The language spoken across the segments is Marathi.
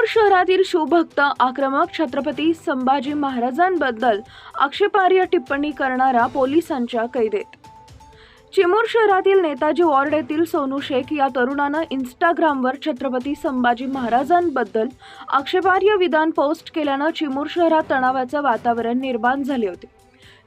चिमूर शहरातील शिवभक्त आक्रमक छत्रपती संभाजी महाराजांबद्दल आक्षेपार्ह टिप्पणी करणारा पोलिसांच्या कैदेत. चिमूर शहरातील नेताजी वॉर्ड येथील सोनू शेख या तरुणानं इंस्टाग्रामवर छत्रपती संभाजी महाराजांबद्दल आक्षेपार्ह विधान पोस्ट केल्यानं चिमूर शहरात तणावाचं वातावरण निर्माण झाले होते.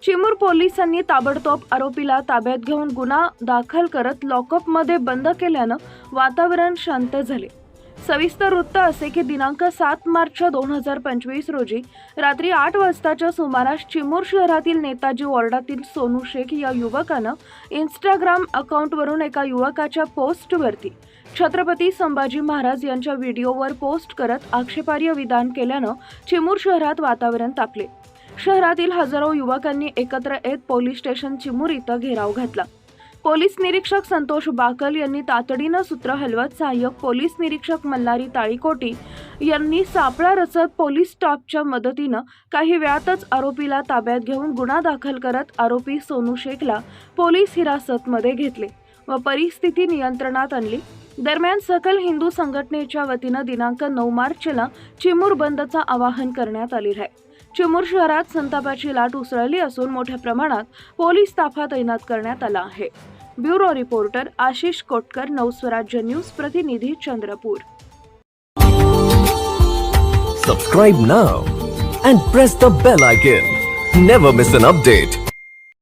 चिमूर पोलिसांनी ताबडतोब आरोपीला ताब्यात घेऊन गुन्हा दाखल करत लॉकअपमध्ये बंद केल्यानं वातावरण शांत झाले. सविस्तर वृत्त असे की दिनांक सात मार्च दोन हजार पंचवीस रोजी रात्री आठ वाजताच्या सुमारास चिमूर शहरातील नेताजी वॉर्डातील सोनू शेख या युवकानं इंस्टाग्राम अकाउंटवरून एका युवकाच्या पोस्टवरती छत्रपती संभाजी महाराज यांच्या व्हिडिओवर पोस्ट करत आक्षेपार्ह विधान केल्यानं चिमूर शहरात वातावरण तापले. शहरातील हजारो युवकांनी एकत्र येत पोलीस स्टेशन चिमूर इथं घेराव घातला. पोलीस निरीक्षक संतोष बाकल यांनी तातडीनं सूत्र हलवत सहाय्यक पोलीस निरीक्षक मल्हारी ताळीकोटी यांनी सापळा रचत पोलीस स्टाफच्या मदतीनं काही वेळातच आरोपीला ताब्यात घेऊन गुन्हा दाखल करत आरोपी सोनू शेखला पोलीस हिरासतमध्ये घेतले व परिस्थिती नियंत्रणात आणली. दरम्यान सकल हिंदू संघटनेच्या वतीनं दिनांक नऊ मार्चला चिमूर बंदचं आवाहन करण्यात आले आहे. चिमूर शहरात संतापाची लाट उसळली असून मोठ्या प्रमाणात पोलीस ताफा तैनात करण्यात आला आहे. Bureau reporter Ashish Kotkar Navswarajya news प्रतिनिधी Chandrapur. Subscribe now and press the bell icon never miss an update